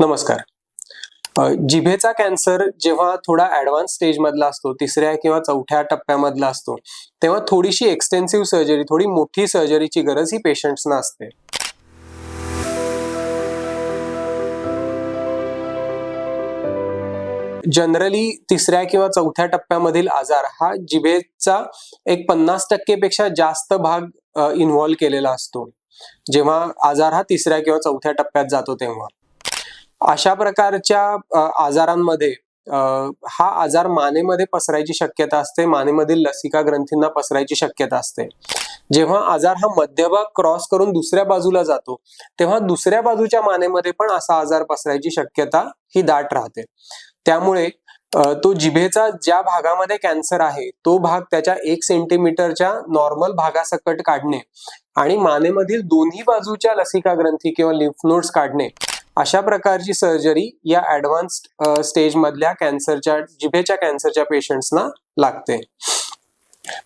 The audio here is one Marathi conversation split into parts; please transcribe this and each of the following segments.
नमस्कार. जिभेचा कॅन्सर जेव्हा थोडा ऍडव्हान्स स्टेज मधला असतो तिसऱ्या किंवा चौथ्या टप्प्यामधला असतो तेव्हा थोडीशी एक्सटेन्सिव्ह सर्जरी थोडी मोठी सर्जरीची गरज ही पेशंट्सना असते. जनरली तिसऱ्या किंवा चौथ्या टप्प्यामधील आजार हा जिभेचा एक पन्नास टक्केपेक्षा जास्त भाग इन्व्हॉल्व्ह केलेला असतो. जेव्हा आजार हा तिसऱ्या किंवा चौथ्या टप्प्यात जातो तेव्हा. अशा प्रकारच्या आजारांमध्ये हा आजार मानेमध्ये पसरायची शक्यता असते मानेमधील लसिका ग्रंथींना पसरायची शक्यता असते. जेव्हा आजार हा मध्यभाग क्रॉस करून दुसऱ्या बाजूला जातो तेव्हा दुसऱ्या बाजूच्या मानेमध्ये पण असा आजार पसरायची शक्यता ही दाट राहते. त्यामुळे तो जिभेचा ज्या भागामध्ये कॅन्सर आहे तो भाग त्याच्या एक सेंटीमीटरच्या नॉर्मल भागासकट काढणे आणि मानेमधील दोन्ही बाजूच्या लसिका ग्रंथी किंवा लिम्फ नोड्स काढणे अशा प्रकारची सर्जरी या ऍडव्हान्स्ड स्टेज मधल्या कॅन्सरच्या जिभेच्या कॅन्सरच्या पेशंट्सना लागते.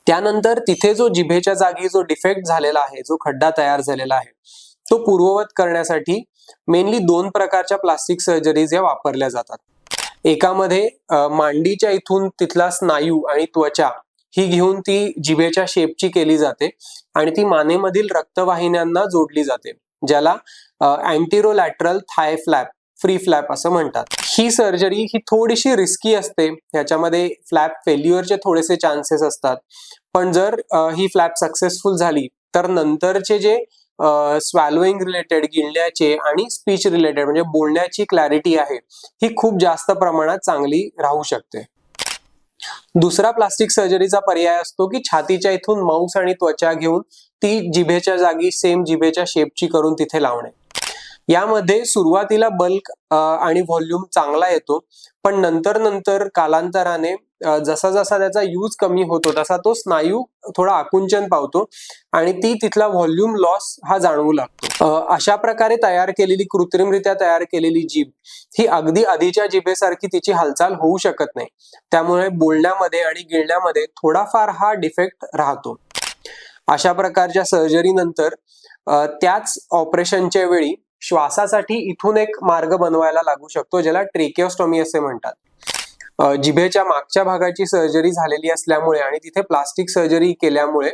त्यानंतर तिथे जो जिभेच्या जागी जो डिफेक्ट झालेला आहे जो खड्डा तयार झालेला आहे तो पूर्ववत करण्यासाठी मेनली दोन प्रकारच्या प्लास्टिक सर्जरीज या वापरल्या जातात. एकामध्ये मांडीच्या इथून तिथला स्नायू आणि त्वचा ही घेऊन ती जिभेच्या शेपची केली जाते आणि ती मानेमधील रक्तवाहिन्यांना जोडली जाते. ज्याला anterolateral thigh flap free flap असं म्हणतात. ही सर्जरी ही थोडीशी रिस्की असते. ह्याच्यामध्ये फ्लॅप फेल्युअरचे थोडेसे चान्सेस असतात. पण जर ही फ्लॅप सक्सेसफुल झाली तर नंतरचे जे स्वॅलोईंग रिलेटेड गिळण्याचे आणि स्पीच रिलेटेड म्हणजे बोलण्याची क्लॅरिटी आहे ही खूप जास्त प्रमाणात चांगली राहू शकते. दुसरा प्लास्टिक सर्जरीचा पर्याय असतो की छातीच्या इथून मांस आणि त्वचा घेऊन ती जिभेच्या जागी सेम जिभेच्या शेपची करून तिथे लावणे. यामध्ये सुरुवातीला बल्क आणि व्हॉल्यूम चांगला येतो पण नंतर नंतर कालांतराने जसा जसा त्याचा यूज कमी होतो तसा तो स्नायू थोडा आकुंचन पावतो आणि ती तिथला व्हॉल्यूम लॉस हा जाणवू लागतो. अशा प्रकारे तयार केलेली कृत्रिमरित्या तयार केलेली जीभ ही अगदी आधीच्या जिभेसारखी तिची हालचाल होऊ शकत नाही. त्यामुळे बोलण्यामध्ये आणि गिळण्यामध्ये थोडाफार हा डिफेक्ट राहतो. अशा प्रकारच्या सर्जरी नंतर त्याच ऑपरेशनच्या वेळी श्वासासाठी इथून एक मार्ग बनवायला लागू शकतो ज्याला ट्रेकिओस्टॉमी असे म्हणतात. जिभेच्या मागच्या भागाची सर्जरी झालेली असल्यामुळे आणि तिथे प्लास्टिक सर्जरी केल्यामुळे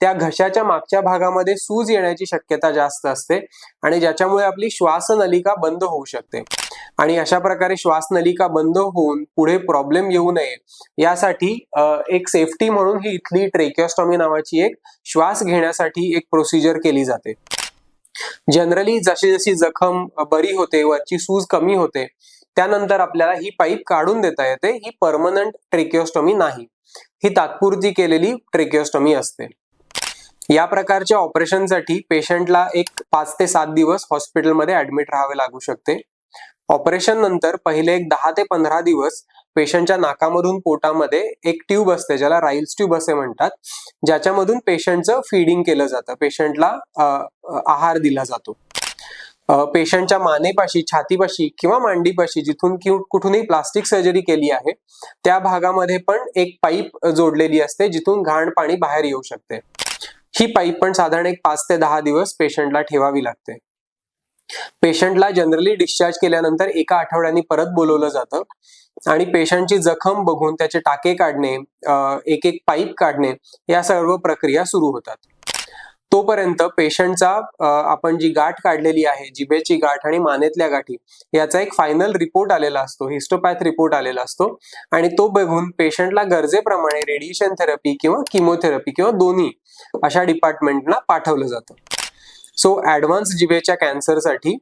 त्या घशाच्या मागच्या भागामध्ये सूज येण्याची शक्यता जास्त असते आणि ज्याच्यामुळे आपली श्वासनलिका बंद होऊ शकते. आणि अशा प्रकारे श्वासनलिका बंद होऊन पुढे प्रॉब्लेम येऊ नये. यासाठी एक सेफ्टी म्हणून ही इथली ट्रेकिओस्टॉमी नावाची एक श्वास घेण्यासाठी एक प्रोसिजर केली जाते. जनरली जशी जशी जखम बरी होते वरची सूज कमी होते त्यानंतर आपल्याला ही पाईप काढून देता येते ही परमनंट ट्रेकिओस्टॉमी नाही. ही तात्पुरती केलेली ट्रेकिओस्टॉमी असते. या प्रकारच्या ऑपरेशनसाठी पेशंटला एक पाच ते सात दिवस हॉस्पिटलमध्ये ऍडमिट राहावे लागू शकते. ऑपरेशन नंतर पहिले एक दहा ते पंधरा दिवस पेशंटच्या नाकामधून पोटामध्ये एक ट्यूब असते ज्याला राईल्स ट्यूब असे म्हणतात. ज्याच्यामधून पेशंटचं फीडिंग केलं जातं. पेशंटला आहार दिला जातो. पेशंटच्या मानेपाशी छातीपाशी किंवा मांडीपाशी जिथून कुठूनही प्लास्टिक सर्जरी केली आहे त्या भागामध्ये पण एक पाईप जोडलेली असते जिथून घाण पाणी बाहेर येऊ शकते. ही पाईप पण साधारण एक पाच ते दहा दिवस पेशंटला ठेवावी लागते. पेशंटला जनरली डिस्चार्ज केल्यानंतर एका आठवड्यानी परत बोलवलं जातं. आणि पेशंटची जखम बघून त्याचे टाके काढणे एक एक पाईप काढणे या सर्व प्रक्रिया सुरू होतात. तोपर्यंत पेशंटचा आपण जी गाठ काढलेली आहे जिभेची गाठ आणि मानेतल्या गाठी याचा एक फायनल रिपोर्ट आलेला असतो हिस्टोपॅथ रिपोर्ट आलेला असतो. आणि तो बघून पेशंटला गरजेप्रमाणे रेडिएशन थेरपी किंवा किमोथेरपी किंवा दोन्ही अशा डिपार्टमेंटला पाठवलं जातं. सो ऍडव्हान्स जिभेच्या कॅन्सरसाठी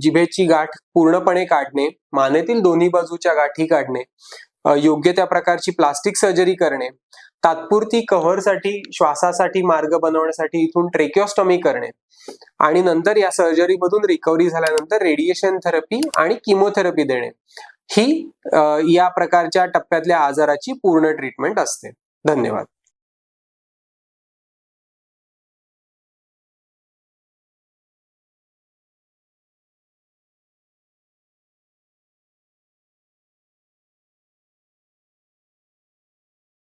जिभेची गाठ पूर्णपणे काढणे मानेतील दोन्ही बाजूच्या गाठी काढणे योग्य त्या प्रकारची प्लास्टिक सर्जरी करणे तात्पुरती कव्हरसाठी श्वासासाठी मार्ग बनवण्यासाठी इथून ट्रेक्योस्टॉमी करणे आणि नंतर या सर्जरीमधून रिकव्हरी झाल्यानंतर रेडिएशन थेरपी आणि किमोथेरपी देणे. ही या प्रकारच्या टप्प्यातल्या आजाराची पूर्ण ट्रीटमेंट असते. धन्यवाद.